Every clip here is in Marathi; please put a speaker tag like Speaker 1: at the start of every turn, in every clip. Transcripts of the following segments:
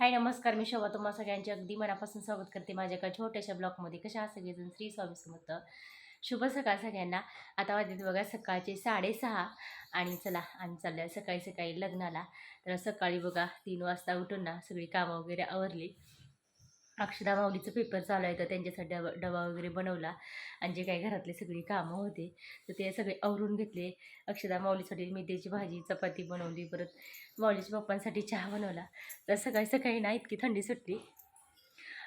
Speaker 1: हाय नमस्कार. मी शोभा. तुम्हा सगळ्यांचे अगदी मनापासून स्वागत करते माझ्या एका छोट्याशा ब्लॉगमध्ये. कशा सगळेजण? श्री स्वामी समर्थ. शुभ सकाळ सगळ्यांना. आता वाजत बघा सकाळचे साडेसहा आणि चला आम्ही चाललो सकाळी सकाळी लग्नाला. तर सकाळी बघा तीन वाजता उठून ना सगळी कामं वगैरे आवरली. अक्षदा माऊलीचं पेपर चालू आहे तर त्यांच्यासाठी डबा डबा वगैरे बनवला. आणि जे काही घरातले सगळी कामं होते तर ते सगळे आवरून घेतले. अक्षदा माऊलीसाठी मेथीची भाजी चपाती बनवली परत माऊलीच्या पप्पांसाठी चहा बनवला. तर सकाळी सकाळी ना इतकी थंडी सुटली.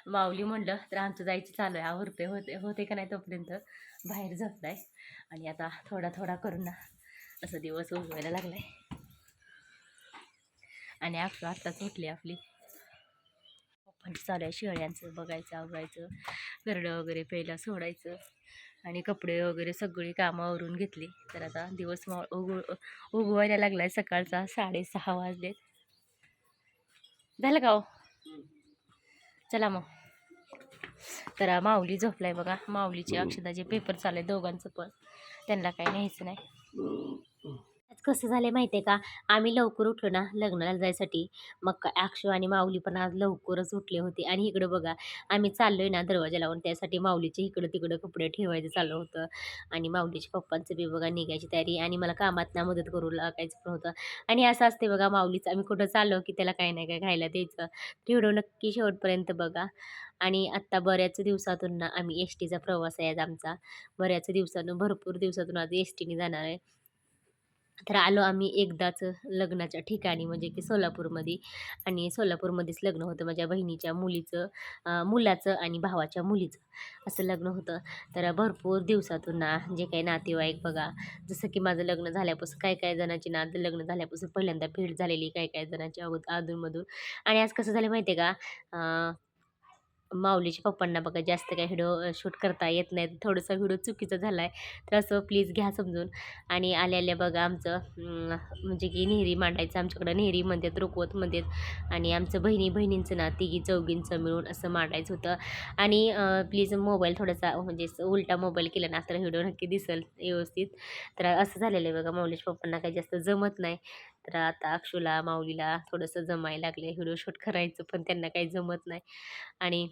Speaker 1: माऊली म्हणलं तर आमचं जायचं चालू आहे. आवरते होते होते का नाही तोपर्यंत बाहेर झोपलाय. आणि आता थोडा थोडा करून ना असं दिवस उगवायला आहे आणि आपलं आत्ताच उठली आपली. पण चालू आहे शेळ्यांचं बघायचं आवरायचं गरडं वगैरे प्यायला सोडायचं आणि कपडे वगैरे सगळी कामं आवरून घेतली. तर आता दिवस मा उगव उगवायला लागलाय सकाळचा साडेसहा वाजलेत. झालं का हो? चला मग. तर माऊली झोपलाय बघा. माऊलीचे अक्षदाचे पेपर चालले दोघांचं पण. त्यांना काही न्यायचं नाही. कसं झालं माहिती आहे का? आम्ही लवकर उठलो ना लग्नाला जायसाठी. मग काय अक्षू आणि माऊली पण आज लवकरच उठले होते. आणि इकडं बघा आम्ही चाललोय ना दरवाजा लावून. त्यासाठी माऊलीचे इकडं तिकडं कपडे ठेवायचं चालू होतं. आणि माऊलीच्या पप्पांचं बी बघा निघायची तयारी. आणि मला कामात ना मदत करू लागायचं पण होतं. आणि असं असते बघा माऊलीचं आम्ही कुठं चाललो की त्याला काही नाही काय खायला द्यायचं. ते व्हिडिओ नक्की शेवटपर्यंत बघा. आणि आत्ता बऱ्याच दिवसातून ना आम्ही एस टीचा प्रवास आहे आज आमचा. बऱ्याच दिवसातून भरपूर दिवसातून आज एस टीने जाणार आहे. तर आलो आम्ही एकदाच लग्नाच्या ठिकाणी म्हणजे की सोलापूरमध्ये. आणि सोलापूरमध्येच लग्न होतं माझ्या बहिणीच्या मुलीचं मुलाचं आणि भावाच्या मुलीचं. असं लग्न होतं. तर भरपूर दिवसातून ना जे काही नातेवाईक बघा जसं की माझं लग्न झाल्यापासून काय काय जणांची ना लग्न झाल्यापासून पहिल्यांदा भेट झालेली काय काय जणांची अगोदर अधूनमधून. आणि आज कसं झालं माहिती आहे का माऊलीच्या पप्पांना बघा जास्त काही व्हिडिओ शूट करता येत नाही थोडंसं व्हिडिओ चुकीचा झाला आहे तर असं प्लीज घ्या समजून. आणि आल्या आल्या बघा आमचं म्हणजे की नेहरी मांडायचं आमच्याकडं नेहरी म्हणतात रुकवत म्हणतात. आणि आमचं बहिणी बहिणींचं ना तिघी चौघींचं मिळून असं मांडायचं होतं. आणि प्लीज मोबाईल थोडासा म्हणजे उलटा मोबाईल केला ना तर व्हिडिओ नक्की दिसेल व्यवस्थित. तर असं झालेलं आहे बघा माऊलीच्या पप्पांना काही जास्त जमत नाही. तर आता अक्षूला माऊलीला थोडंसं जमायला लागले व्हिडिओ शूट करायचं पण त्यांना काही जमत नाही. आणि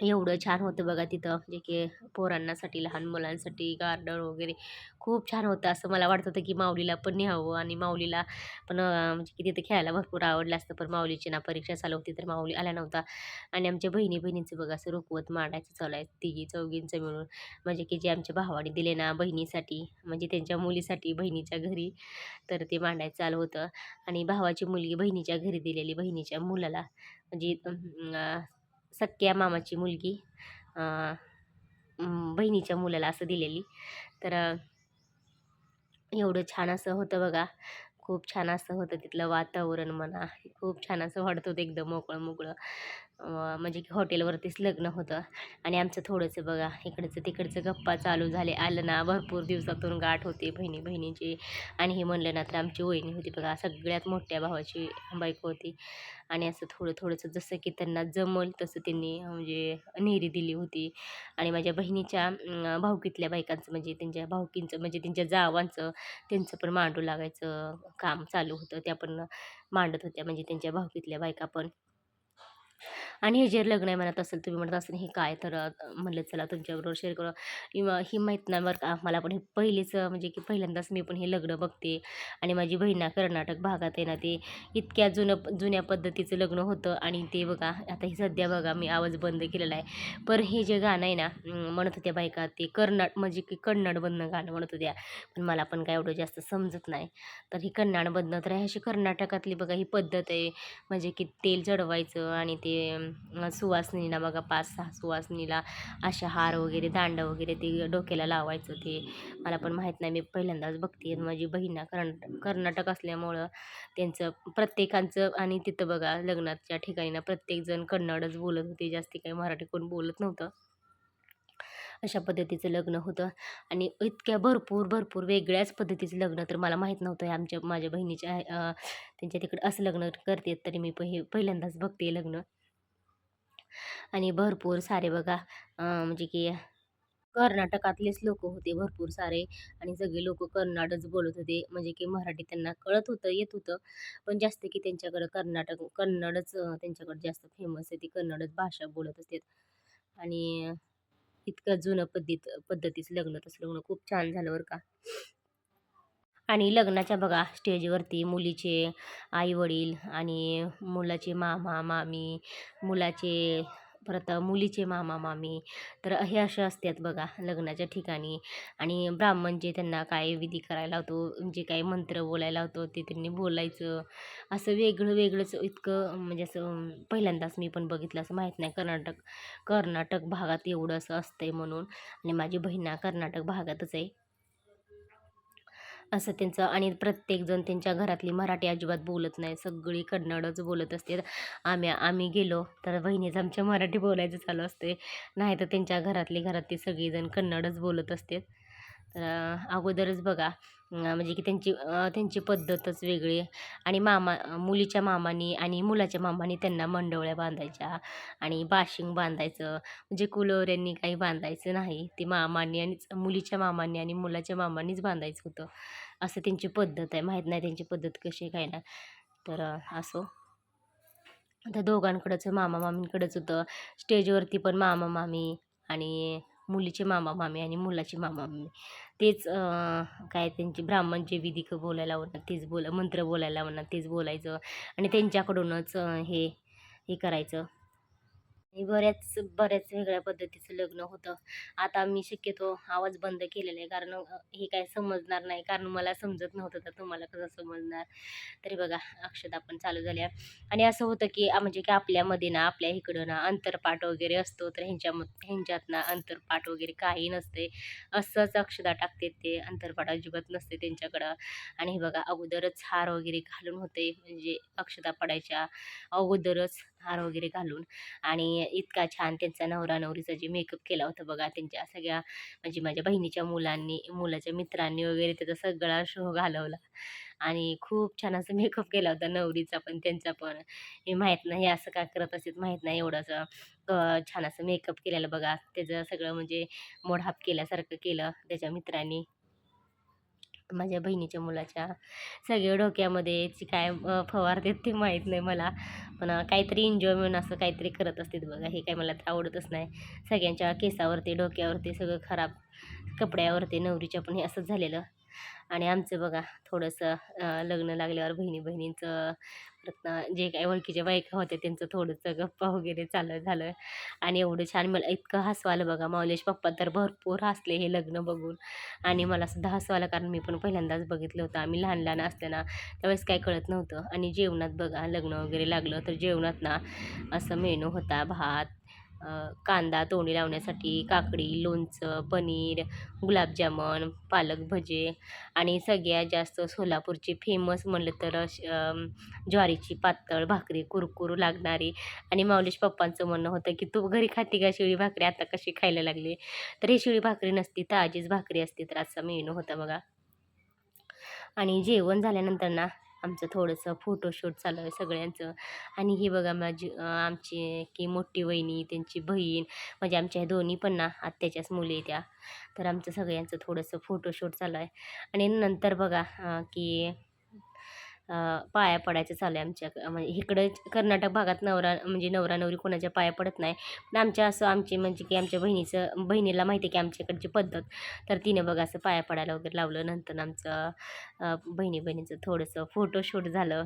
Speaker 1: एवढं छान होतं बघा तिथं. म्हणजे की पोरांनासाठी लहान मुलांसाठी गार्डन वगैरे खूप छान होतं असं मला वाटत होतं की माऊलीला पण न्यावं आणि माऊलीला पण म्हणजे की तिथं खेळायला भरपूर आवडलं असतं. पण माऊलीची ना परीक्षा चालू होती तर माऊली आला नव्हता आणि आमच्या बहिणी बहिणींचं बघा असं रुकवत मांडायचं चालू आहे. तिघी चौघींचं मिळून. म्हणजे की जे आमच्या भावाने दिले ना बहिणीसाठी म्हणजे त्यांच्या मुलीसाठी बहिणीच्या घरी तर ते मांडायचं चालू होतं. आणि भावाची मुलगी बहिणीच्या घरी दिलेली बहिणीच्या मुलाला. म्हणजे सख्या मामाची मुलगी बहिणीच्या मुलाला असं दिलेली. तर एवढं छान असं होतं बघा. खूप छान असं होतं तिथलं वातावरण म्हणा. खूप छान असं वाटत होतं एकदम मोकळं मोकळं म्हणजे की हॉटेलवरतीच लग्न होतं. आणि आमचं थोडंसं बघा इकडचं तिकडचं गप्पा चालू झाले. आलं ना भरपूर दिवसातून गाठ होते बहिणी बहिणीची आणि हे म्हणलं ना तर आमची वहिनी होती बघा सगळ्यात मोठ्या भावाची बायको होती. आणि असं थोडं थोडंसं जसं की त्यांना जमल तसं त्यांनी म्हणजे नेहरी दिली होती. आणि माझ्या बहिणीच्या भाऊकीतल्या बायकांचं म्हणजे त्यांच्या भाऊकींचं म्हणजे त्यांच्या जावांचं त्यांचं पण मांडू लागायचं काम चालू होतं. त्या पण मांडत होत्या म्हणजे त्यांच्या भाऊकीतल्या बायका पण. आणि हे जे लग्न आहे म्हणत असेल तुम्ही म्हणत असेल हे काय? तर म्हणलं चला तुमच्याबरोबर शेअर करू. किंवा ही माहीत नाही बरं का मला पण हे पहिलेच म्हणजे की पहिल्यांदाच मी पण हे लग्न बघते. आणि माझी बहिणा कर्नाटक भागात आहे ना ते इतक्या जुनं जुन्या पद्धतीचं लग्न होतं. आणि ते बघा आता हे सध्या बघा मी आवाज बंद केलेला आहे. पर हे जे गाणं आहे ना म्हणत होत्या बायका ते कर्नाट म्हणजे की कन्नडमधनं गाणं म्हणत होत्या. पण मला पण काय एवढं जास्त समजत नाही. तर ही कन्नडमधनं तर अशी कर्नाटकातली बघा ही पद्धत आहे. म्हणजे की तेल चढवायचं आणि ते सुवासनीला बघा पाच सहा सुवासनीला अशा हार वगैरे दांड वगैरे ते डोक्याला लावायचं ते. मला पण माहीत नाही मी पहिल्यांदाच बघते. माझी बहीण कर्नाटक कर्नाटक असल्यामुळं त्यांचं प्रत्येकांचं आणि तिथं बघा लग्नाच्या ठिकाणी ना प्रत्येकजण कन्नडच बोलत होते. जास्ती काही मराठी कोण बोलत नव्हतं. अशा पद्धतीचं लग्न होतं. आणि इतक्या भरपूर भरपूर वेगळ्याच पद्धतीचं लग्न तर मला माहीत नव्हतं. हे आमच्या माझ्या बहिणीच्या त्यांच्या तिकडे असं लग्न करते तरी मी पहि पहिल्यांदाच बघते लग्न. आणि भरपूर सारे बघा म्हणजे की कर्नाटकातलेच लोक होते भरपूर सारे आणि सगळे लोक कर्नाटकच बोलत होते. म्हणजे की मराठी त्यांना कळत होतं येत होतं. पण जास्त की त्यांच्याकडं कर्नाटक कन्नडच त्यांच्याकडं जास्त फेमस आहे. ती कन्नडच भाषा बोलत असते आणि इतकं जुनं पद्धत पद्धतीचं लग्न तसं लग्न खूप छान झालं बरं का. आणि लग्नाच्या बघा स्टेजवरती मुलीचे आई वडील आणि मुलाचे मामा मामी मुलाचे परत मुलीचे मामा मामी तर हे असे असतात बघा लग्नाच्या ठिकाणी. आणि ब्राह्मण जे त्यांना काय विधी करायला होतो जे काही मंत्र बोलायला होतो ते त्यांनी बोलायचं. असं वेगळं वेगळंच इतकं म्हणजे असं पहिल्यांदाच मी पण बघितलं असं माहीत नाही कर्नाटक कर्नाटक भागात एवढं असं असतंय म्हणून. आणि माझी बहिणा कर्नाटक भागातच आहे. असं त्यांचं आणि प्रत्येकजण त्यांच्या घरातली मराठी अजिबात बोलत नाही. सगळी कन्नडच बोलत असते. आम्ही आम्ही गेलो तर बहिणीचं आमच्या मराठी बोलायचं चालू असते. नाही तर त्यांच्या घरातली घरातली सगळीजण कन्नडच बोलत असते. तर अगोदरच बघा. म्हणजे की त्यांची त्यांची पद्धतच वेगळी. आणि मामा मुलीच्या मामानी आणि मुलाच्या मामानी त्यांना मंडवळ्या बांधायच्या आणि बाशिंग बांधायचं. म्हणजे कुलोऱ्यांनी काही बांधायचं नाही ते मामांनी आणि मुलीच्या मामांनी आणि मुलाच्या मामांनीच बांधायचं होतं. असं त्यांची पद्धत आहे. माहीत नाही त्यांची पद्धत कशी काय ना तर असो. तर दोघांकडंच मामा मामींकडंच होतं. स्टेजवरती पण मामा मामी आणि मुलीचे मामा मामी आणि मुलाचे मामा मामी. तेच काय त्यांचे ब्राह्मणचे विधी क बोलायला लावणार तेच बोल मंत्र बोलायला लावणार तेच बोलायचं. आणि त्यांच्याकडूनच हे हे करायचं. बऱ्याच बऱ्याच वेगळ्या पद्धतीचं लग्न होतं. आता मी शक्यतो आवाज बंद केलेला आहे कारण हे काय समजणार नाही. कारण मला समजत नव्हतं तर तुम्हाला कसं समजणार? तरी बघा अक्षता पण चालू झाल्या आणि असं होतं की म्हणजे की आपल्यामध्ये ना आपल्या इकडं ना अंतरपाठ वगैरे असतो तर ह्यांच्या ह्यांच्यात ना अंतरपाठ वगैरे काही नसते. असंच अक्षता टाकते ते अंतरपाठ अजिबात नसते त्यांच्याकडं. आणि हे बघा अगोदरच हार वगैरे घालून होते. म्हणजे अक्षता पडायच्या अगोदरच हार वगैरे घालून आणि इतका छान त्यांचा नवरा नवरीचा जे मेकअप केला होता बघा त्यांच्या सगळ्या म्हणजे माझ्या बहिणीच्या मुलांनी मुलाच्या मित्रांनी वगैरे त्याचा सगळा शो घालवला आणि खूप छान असं मेकअप केला होता नवरीचा पण त्यांचा पण. हे माहीत नाही असं काय करत असेल माहीत नाही एवढं असं छान असं मेकअप केलेलं बघा त्याचं सगळं म्हणजे मोडहाप केल्यासारखं केलं त्याच्या मित्रांनी. माझ्या बहिणीच्या मुलाच्या सगळे डोक्यामध्ये ची काय फवारतात ते माहीत नाही मला. पण काहीतरी एन्जॉय म्हणून असं काहीतरी करत असतात बघा. हे काय मला तर आवडतच नाही. सगळ्यांच्या केसावरती डोक्यावरती सगळं खराब कपड्यावरती नवरीच्या पण हे असंच झालेलं. आणि आमचं बघा थोडंसं लग्न लागल्यावर बहिणी बहिणींचं परत जे काही ओळखीच्या बायका होत्या त्यांचं थोडंसं गप्पा वगैरे चालू झालं आणि एवढं छान मला इतकं हसवालं बघा. माऊलेश पप्पा तर भरपूर हसले हे लग्न बघून आणि मला सुद्धा हसवालं कारण मी पण पहिल्यांदाच बघितलं होतं. आम्ही लहान लहान असताना त्यावेळेस काय कळत नव्हतं आणि जेवणात बघा लग्न वगैरे लागलं तर जेवणात ना असं मेनू होता भात कांदा तोंडी लावण्यासाठी काकडी लोणचं पनीर गुलाबजामुन पालक भजे आणि सगळ्यात जास्त सोलापूरची फेमस म्हणलं तर ज्वारीची पातळ भाकरी कुरकुरू लागणारी आणि माऊलीश पप्पांचं म्हणणं होतं की तू घरी खाती का शिळी भाकरी? आता कशी खायला लागली? तर ही शिळी भाकरी नसती ताजीच भाकरी असते तर असा मेनू होता बघा. आणि जेवण झाल्यानंतर ना आमचं थोडंसं फोटोशूट चालू आहे सगळ्यांचं. आणि ही बघा माझी आमची की मोठी वहिनी त्यांची बहीण म्हणजे आमच्या ह्या दोन्ही पण ना आत्याच्याच मुली आहेत त्या. तर आमचं सगळ्यांचं थोडंसं फोटोशूट चालू आहे. आणि नंतर बघा की पाया पडायचं चालू आहे आमच्या म्हणजे इकडं कर्नाटक भागात नवरा म्हणजे नवरा नवरी कोणाच्या पाया पडत नाही. पण आमच्या असं आमची म्हणजे की आमच्या बहिणीचं बहिणीला माहिती आहे की आमच्याकडची पद्धत. तर तिने बघा असं पाया पडायला वगैरे लावलं. नंतर आमचं बहिणी बहिणीचं थोडंसं फोटोशूट झालं.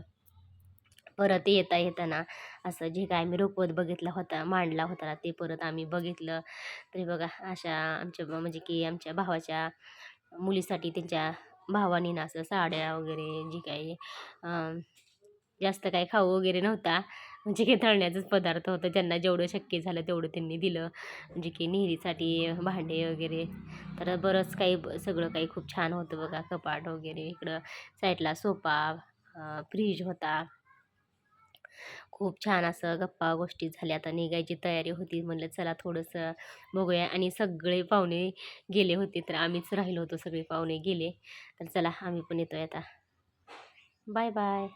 Speaker 1: परत येता येताना असं जे काय आम्ही रोपवत बघितला होता मांडला होता ते परत आम्ही बघितलं. तरी बघा अशा आमच्या म्हणजे की आमच्या भावाच्या मुलीसाठी त्यांच्या भावानीनं असं साड्या वगैरे जी काही जास्त काही खाऊ वगैरे नव्हता. म्हणजे की तळण्याचाच पदार्थ होतं ज्यांना जेवढं शक्य झालं तेवढं त्यांनी दिलं. म्हणजे की निहिरीसाठी भांडे वगैरे. तर बरंच काही सगळं काही खूप छान होतं बघा. कपाट वगैरे इकडं साईडला सोफा फ्रीज होता. खूप छान असं गप्पा गोष्टी झाल्या. आता निघायची तयारी होती. म्हणलं चला थोडंसं बघूया. आणि सगळे पाहुणे गेले होते. तर आम्हीच राहिलो होतो. सगळे पाहुणे गेले. तर चला आम्ही पण येतोय आता. Bye bye